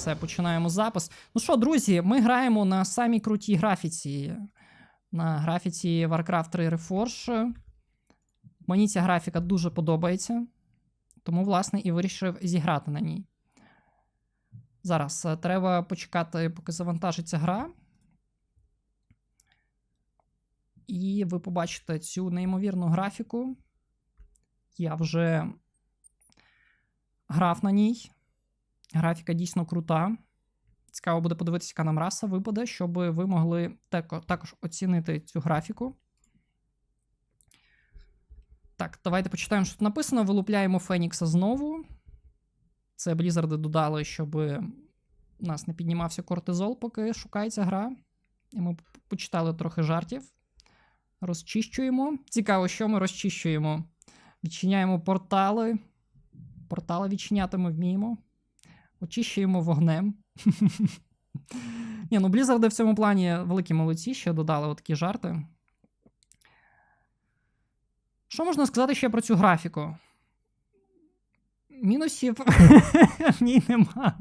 Все, починаємо запис. Ну що, друзі, ми граємо на самій крутій графіці. На графіці Warcraft 3 Reforged. Мені ця графіка дуже подобається. Тому, власне, і вирішив зіграти на ній. Зараз е, треба почекати, поки завантажиться гра. І ви побачите цю неймовірну графіку. Я вже грав на ній. Графіка дійсно крута. Цікаво буде подивитися, яка нам раса випаде, щоб ви могли також оцінити цю графіку. Так, давайте почитаємо, що тут написано. Вилупляємо Фенікса знову. Це Блізарди додали, щоб у нас не піднімався кортизол, поки шукається гра. І ми почитали трохи жартів. Розчищуємо. Цікаво, що ми розчищуємо. Відчиняємо портали. Портали відчиняти ми вміємо. Очищуємо вогнем. Ні, ну Blizzard в цьому плані великі молодці, що додали от такі жарти. Що можна сказати ще про цю графіку? Мінусів в ній нема.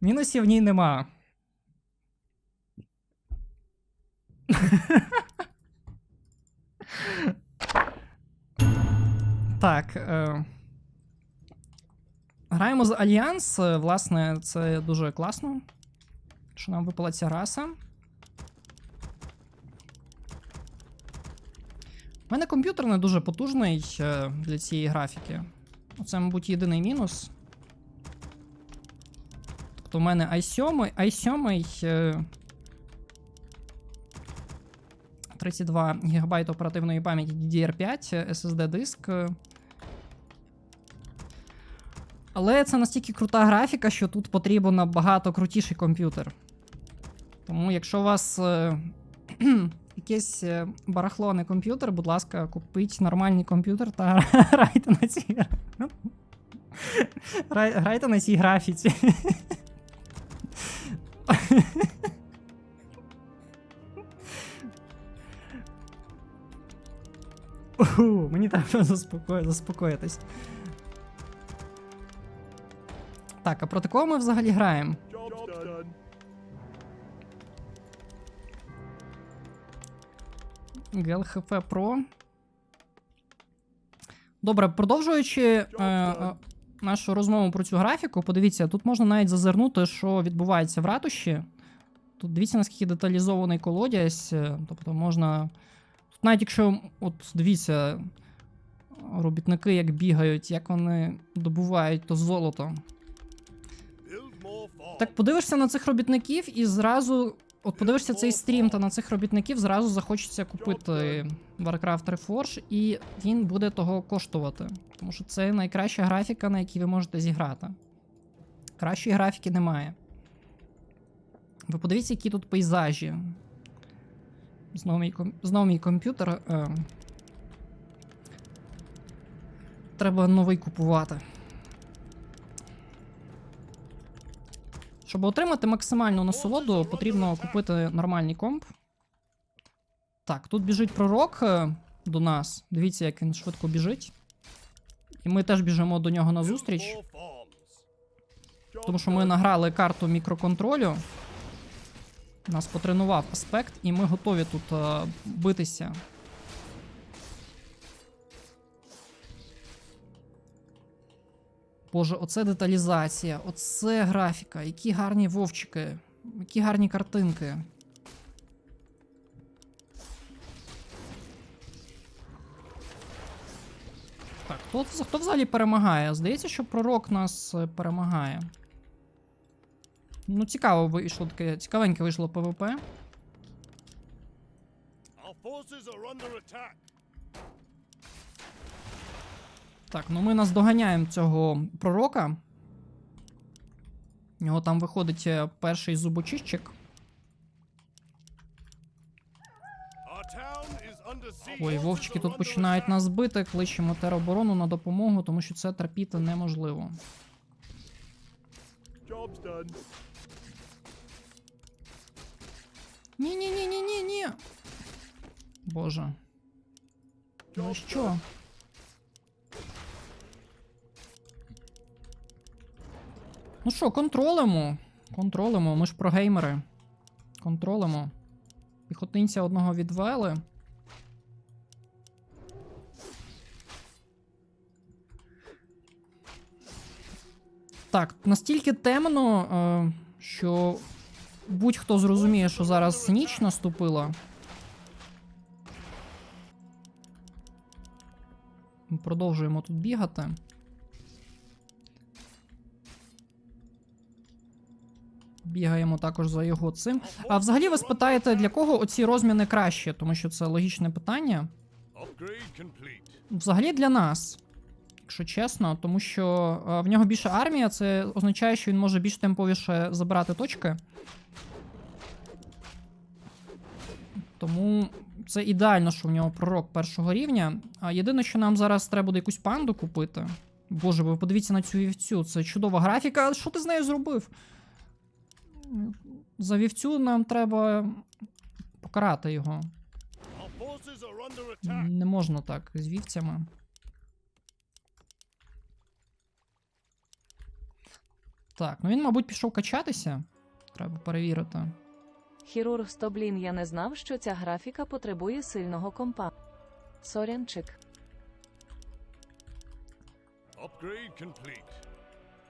Мінусів в ній нема. Так. Е... Граємо з Альянс. Е, Власне, це дуже класно. Що нам випала ця раса. У мене комп'ютер не дуже потужний е, для цієї графіки. Це, мабуть, єдиний мінус. Тобто, в мене i7, i7 е, 32 ГБ оперативної пам'яті DDR5, е, SSD диск. Але це настільки крута графіка, що тут потрібен набагато крутіший комп'ютер. Тому, якщо у вас е, якесь е, барахло, комп'ютер, будь ласка, купіть нормальний комп'ютер та грайте на цій. гра- Грай- Грайте на цій графіці. Мені треба заспокоїти, заспокоїтись. Так, а проти кого ми взагалі граємо? ГЛХФ Pro. Добре, продовжуючи е, е, нашу розмову про цю графіку, подивіться, тут можна навіть зазирнути, що відбувається в ратуші. Тут дивіться, наскільки деталізований колодязь. е, Тобто можна. Тут навіть якщо, от дивіться, робітники як бігають, як вони добувають то золото. Так подивишся на цих робітників і зразу. От подивишся цей стрім та на цих робітників, зразу захочеться купити Warcraft Reforged, і він буде того коштувати. Тому що це найкраща графіка, на якій ви можете зіграти. Кращої графіки немає. Ви подивіться, які тут пейзажі. Знову мій, ком... Знову мій комп'ютер. Е... Треба новий купувати. Щоб отримати максимальну насолоду, потрібно купити нормальний комп. Так, тут біжить пророк е, до нас. Дивіться, як він швидко біжить. І ми теж біжимо до нього на зустріч, More farms. тому що ми награли карту мікроконтролю. Нас потренував аспект, і ми готові тут е, битися. Боже, оце деталізація, оце графіка, які гарні вовчики, які гарні картинки. Так, хто, хто взагалі перемагає? Здається, що пророк нас е, перемагає. Ну, цікаво вийшло таке, цікавеньке вийшло ПВП. Our forces are under attack. Так, ну ми наздоганяємо цього пророка. У нього там виходить е, перший зубочищик. Ой, вовчики тут починають нас бити, кличемо тероборону на допомогу, тому що це терпіти неможливо. Ні, ні, ні, ні, ні, ні. Боже. Ну що? Ну що, контролимо. Контролимо, ми ж про геймери. Контролимо. Піхотинця одного відвели. Так, настільки темно, е, що будь-хто зрозуміє, що зараз ніч наступила. Продовжуємо тут бігати. Бігаємо також за його цим. А взагалі ви спитаєте, для кого оці розміни краще, тому що це логічне питання. Взагалі для нас, якщо чесно, тому що е, в нього більше армія, це означає, що він може більш темповіше забирати точки. Тому це ідеально, що в нього пророк першого рівня. А єдине, що нам зараз треба буде якусь панду купити. Боже, ви подивіться на цю вівцю. Це чудова графіка. А Що ти з нею зробив? За вівцю нам треба покарати його. Не можна так з вівцями. Так, ну він, мабуть, пішов качатися. Треба перевірити. Хірург Стоблін я не знав, що ця графіка потребує сильного компа. Сорянчик. Upgrade complete.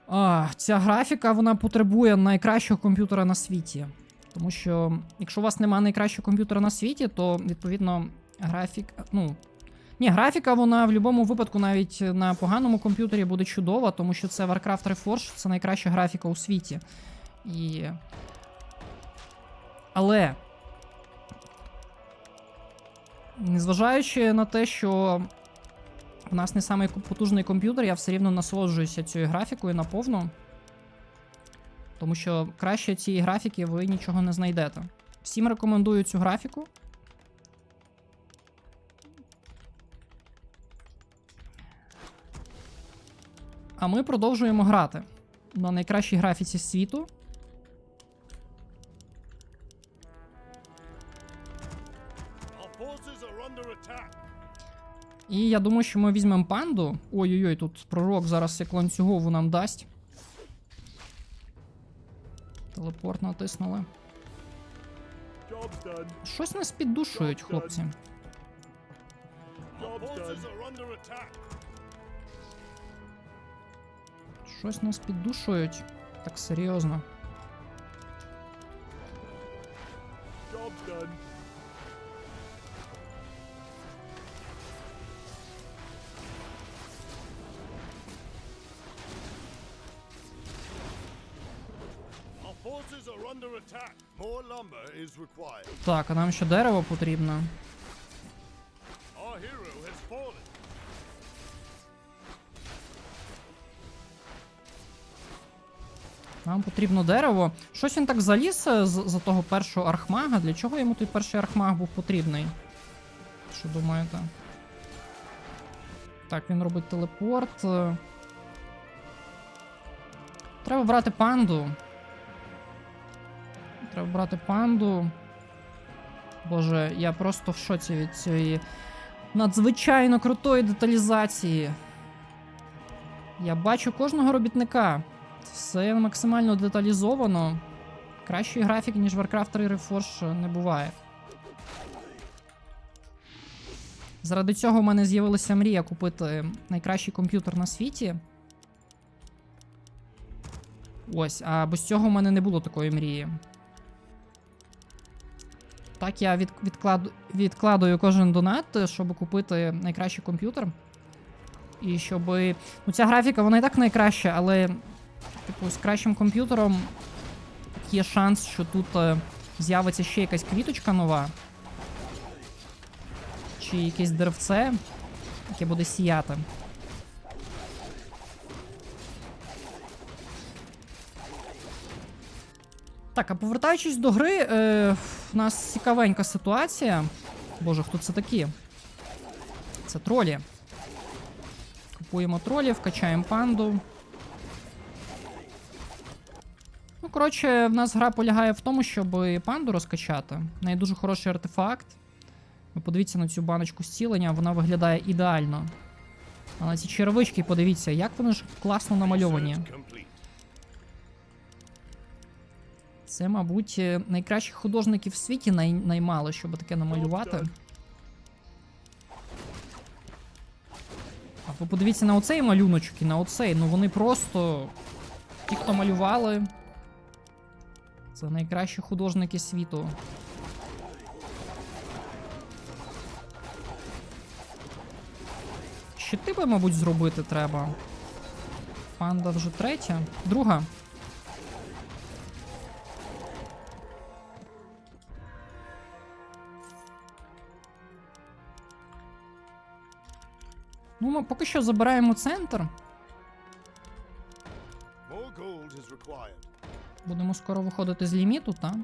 А, ця графіка вона потребує найкращого комп'ютера на світі. Тому що, якщо у вас немає найкращого комп'ютера на світі, то відповідно графік. Ну. Ні, графіка вона в будь-якому випадку навіть на поганому комп'ютері буде чудова, тому що це Warcraft Reforged, це найкраща графіка у світі. І. Але. Незважаючи на те, що у нас не самий потужний комп'ютер, я все рівно насолоджуюся цією графікою наповну. Тому що краще цієї графіки ви нічого не знайдете. Всім рекомендую цю графіку. А ми продовжуємо грати на найкращій графіці світу. Our forces are under attack. І я думаю, що ми візьмемо панду. Ой-ой-ой, тут пророк зараз як ланцюгову нам дасть. Телепорт натиснули. Щось нас піддушують, хлопці. Щось нас піддушують. Так серйозно. Так, а нам ще дерево потрібно. Нам потрібно дерево. Щось він так заліз е, з- за того першого архмага. Для чого йому той перший архмаг був потрібний? Що думаєте? Так, він робить телепорт. е. Треба брати панду. Треба брати панду. Боже, я просто в шоці від цієї надзвичайно крутої деталізації. Я бачу кожного робітника. Все максимально деталізовано. Кращої графіки, ніж Warcraft 3 Reforged не буває. Заради цього в мене з'явилася мрія купити найкращий комп'ютер на світі. Ось, а без цього в мене не було такої мрії. Так, я від, відклад, відкладую кожен донат, щоб купити найкращий комп'ютер. І щоб. Ну, ця графіка, вона і так найкраща, але Типу, з кращим комп'ютером є шанс, що тут е, з'явиться ще якась квіточка нова. Чи якесь деревце, яке буде сіяти. Так, а повертаючись до гри, е, в нас цікавенька ситуація. Боже, хто це такі? Це тролі. Купуємо тролів, качаємо панду. Ну, коротше, в нас гра полягає в тому, щоб панду розкачати. В неї дуже хороший артефакт. Ви подивіться на цю баночку зцілення, вона виглядає ідеально. А на ці черевички, подивіться, як вони ж класно намальовані. Це, мабуть, е, найкращих художників в світі най- наймали, щоб таке намалювати. А ви подивіться на оцей малюночок і на оцей. Ну вони просто. Ті, хто малювали. Це найкращі художники світу. Щити би, мабуть, зробити треба. Панда вже третя. Друга. Ну, ми поки що забираємо центр. Будемо скоро виходити з ліміту, та?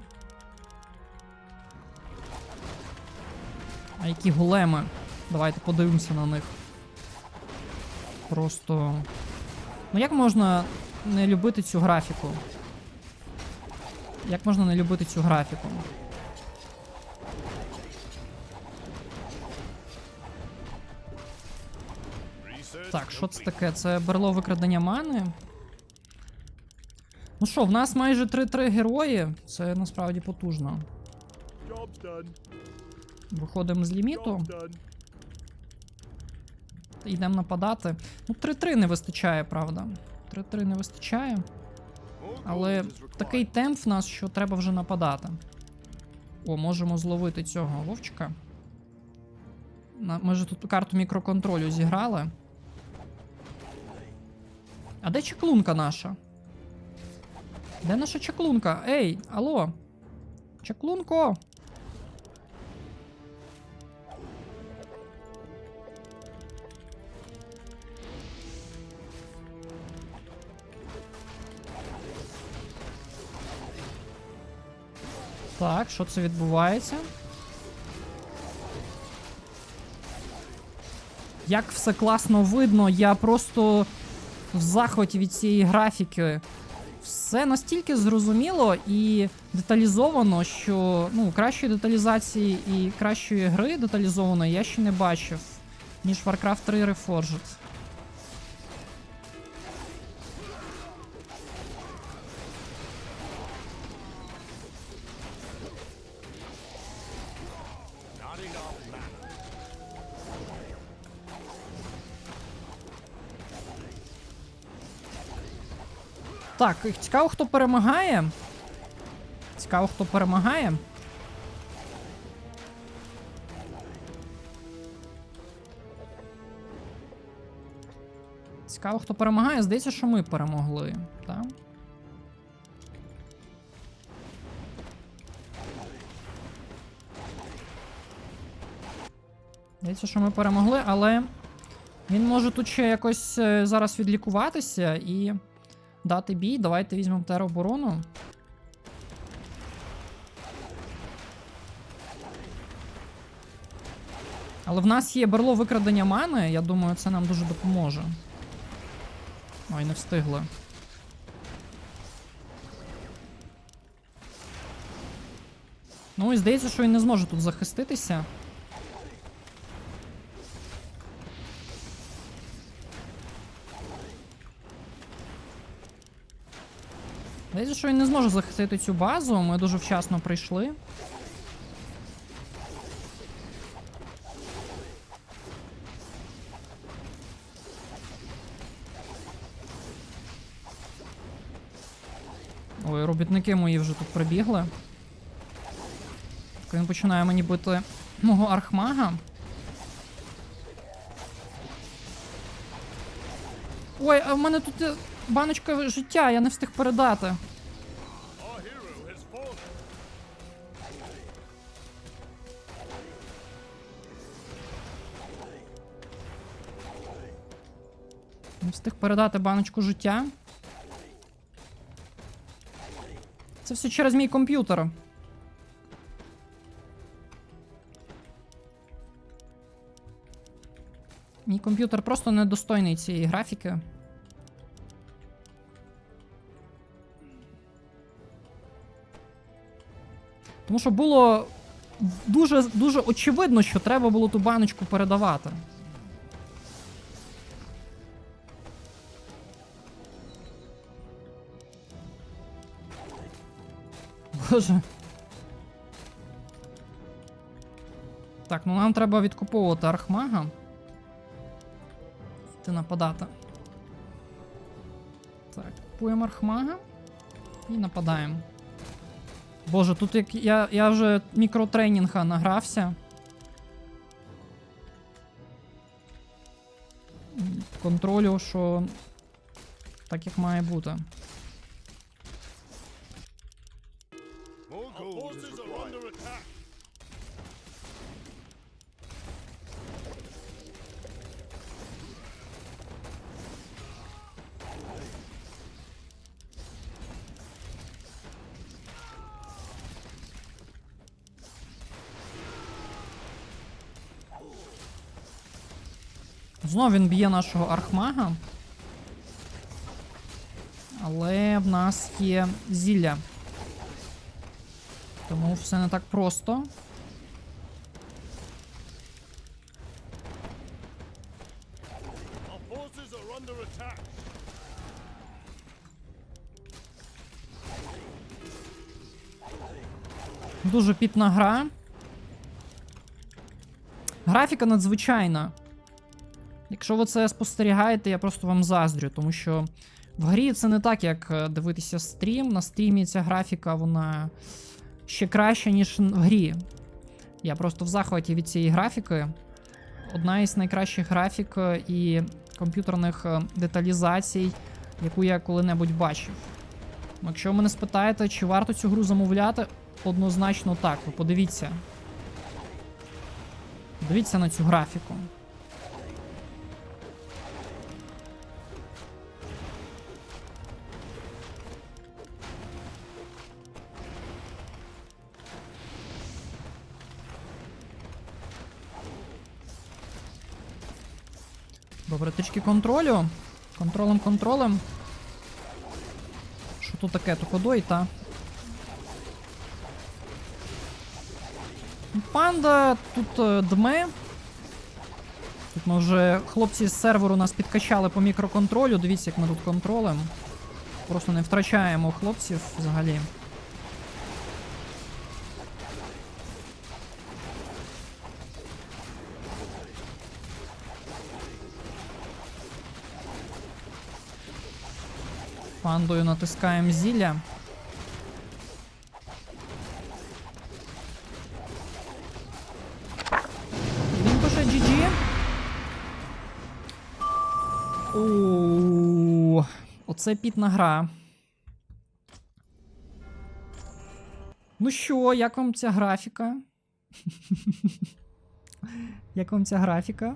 А які големи? Давайте подивимося на них. Просто. Ну як можна не любити цю графіку? Як можна не любити цю графіку? Так, що це таке? Це берло викрадення мани. Ну що, в нас майже 3-3 герої. Це насправді потужно. Виходимо з ліміту. Йдемо нападати. Ну, 3-3 не вистачає, правда. 3-3 не вистачає. Але такий темп в нас, що треба вже нападати. О, можемо зловити цього вовчика. Ми ж тут карту мікроконтролю зіграли. А де чаклунка наша? Де наша чаклунка? Ей, алло! Чаклунко! Так, що це відбувається? Як все класно видно, я просто в захваті від цієї графіки. Все настільки зрозуміло і деталізовано, що ну, кращої деталізації і кращої гри деталізованої я ще не бачив, ніж Warcraft 3 Reforged. Так, цікаво, хто перемагає. Цікаво, хто перемагає. Цікаво, хто перемагає. Здається, що ми перемогли. Так? Здається, що ми перемогли, але він може тут ще якось е, зараз відлікуватися і дати бій. Давайте візьмемо тероборону. Але в нас є берло викрадення мани, я думаю, це нам дуже допоможе. Ой, не встигли. Ну і здається, що він не зможе тут захиститися. Здається, що він не зможе захистити цю базу. Ми дуже вчасно прийшли. Ой, робітники мої вже тут прибігли. Так Він починає мені бити мого архмага. Ой, а в мене тут е, баночка життя, я не встиг передати. Не встиг передати баночку життя. Це все через мій комп'ютер. Мій комп'ютер просто недостойний цієї графіки. Тому що було дуже, дуже очевидно, що треба було ту баночку передавати. Боже. Так, ну нам треба відкуповувати архмага. Ти нападати. Так, купуємо архмага і нападаємо. Боже, тут як я, я вже мікротренінга награвся. Контролю, що так як має бути. Знов він б'є нашого архмага. Але в нас є зілля. Тому все не так просто. Дуже пітна гра. Графіка надзвичайна. Якщо ви це спостерігаєте, я просто вам заздрю, тому що в грі це не так, як е, дивитися стрім. На стрімі ця графіка, вона ще краща, ніж в грі. Я просто в захваті від цієї графіки. Одна із найкращих графік е, і комп'ютерних е, деталізацій, яку я коли-небудь бачив. Якщо ви мене спитаєте, чи варто цю гру замовляти, однозначно так. Ви подивіться. Дивіться на цю графіку. Трішки контролю. Контролем, контролем. Що тут таке? То ходой, та? Панда тут е, дме. Тут ми вже хлопці з серверу нас підкачали по мікроконтролю. Дивіться, як ми тут контролем. Просто не втрачаємо хлопців взагалі. Пандою натискаємо зілля. Він пише GG. Оце пітна гра. Ну що, як вам ця графіка? Як вам ця графіка?